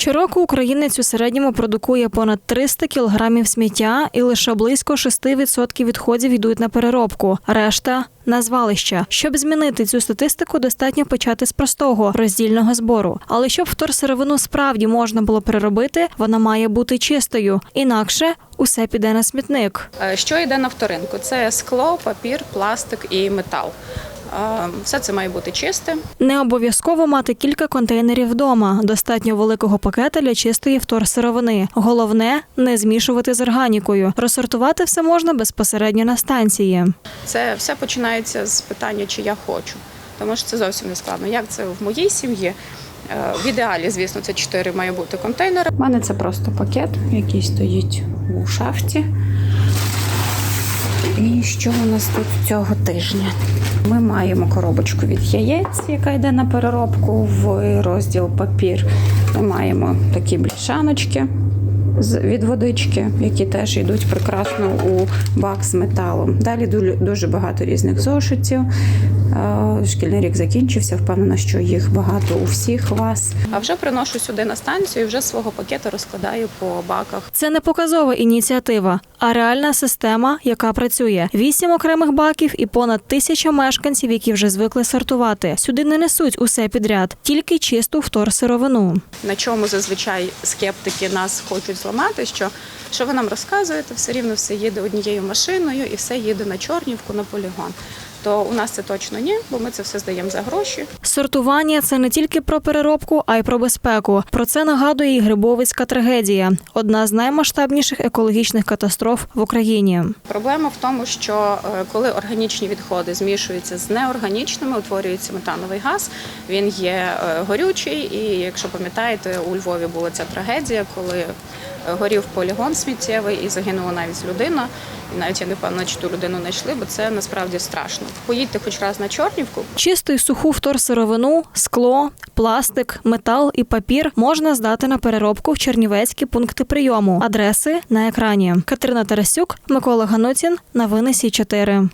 Щороку українець у середньому продукує понад 300 кілограмів сміття, і лише близько 6% відходів йдуть на переробку. Решта на звалища. Щоб змінити цю статистику, достатньо почати з простого роздільного збору. Але щоб вторсировину справді можна було переробити, вона має бути чистою. Інакше усе піде на смітник. Е, Що йде на вторинку? Це скло, папір, пластик і метал. Все це має бути чисте. Не обов'язково мати кілька контейнерів вдома. Достатньо великого пакета для чистої вторсировини. Головне не змішувати з органікою. Розсортувати все можна безпосередньо на станції. Це все починається з питання, чи я хочу. Тому що це зовсім не складно. Як це в моїй сім'ї? Е, В ідеалі, звісно, це чотири має бути контейнери. У мене це просто пакет, який стоїть у шафті. І що у нас тут цього тижня? Ми маємо коробочку від яєць, яка йде на переробку в розділ папір. Ми маємо такі бляшаночки від водички, які теж йдуть прекрасно у бак з металом. Далі ду- дуже багато різних зошитів. Е, Шкільний рік закінчився. Впевнена, що їх багато у всіх вас. А вже приношу сюди на станцію і вже свого пакету розкладаю по баках. Це не показова ініціатива, а реальна система, яка працює. Вісім окремих баків і понад тисяча мешканців, які вже звикли сортувати. Сюди не несуть усе підряд, тільки чисту вторсировину. на чому зазвичай скептики нас хочуть зламати, що, що ви нам розказуєте, все рівно все їде однією машиною і все їде на Чорнівку, на полігон. То у нас це точно ні, бо ми це все здаємо за гроші. Сортування це не тільки про переробку, а й про безпеку. Про це нагадує і Грибовицька трагедія одна з наймасштабніших екологічних катастроф в Україні. Проблема в тому, що е, коли органічні відходи змішуються з неорганічними, утворюється метановий газ. Він є е, горючий, і якщо пам'ятаєте, у Львові була ця трагедія, коли горів полігон сміттєвий і загинула навіть людина. І навіть я не певна, чи ту людину знайшли, бо це насправді страшно. Поїдьте хоч раз на Чорнівку, Чисту й суху вторсировину, скло, пластик, метал і папір можна здати на переробку в чернівецькі пункти прийому. Адреси на екрані. Катерина Тарасюк, Микола Ганутін. Новини Сі 4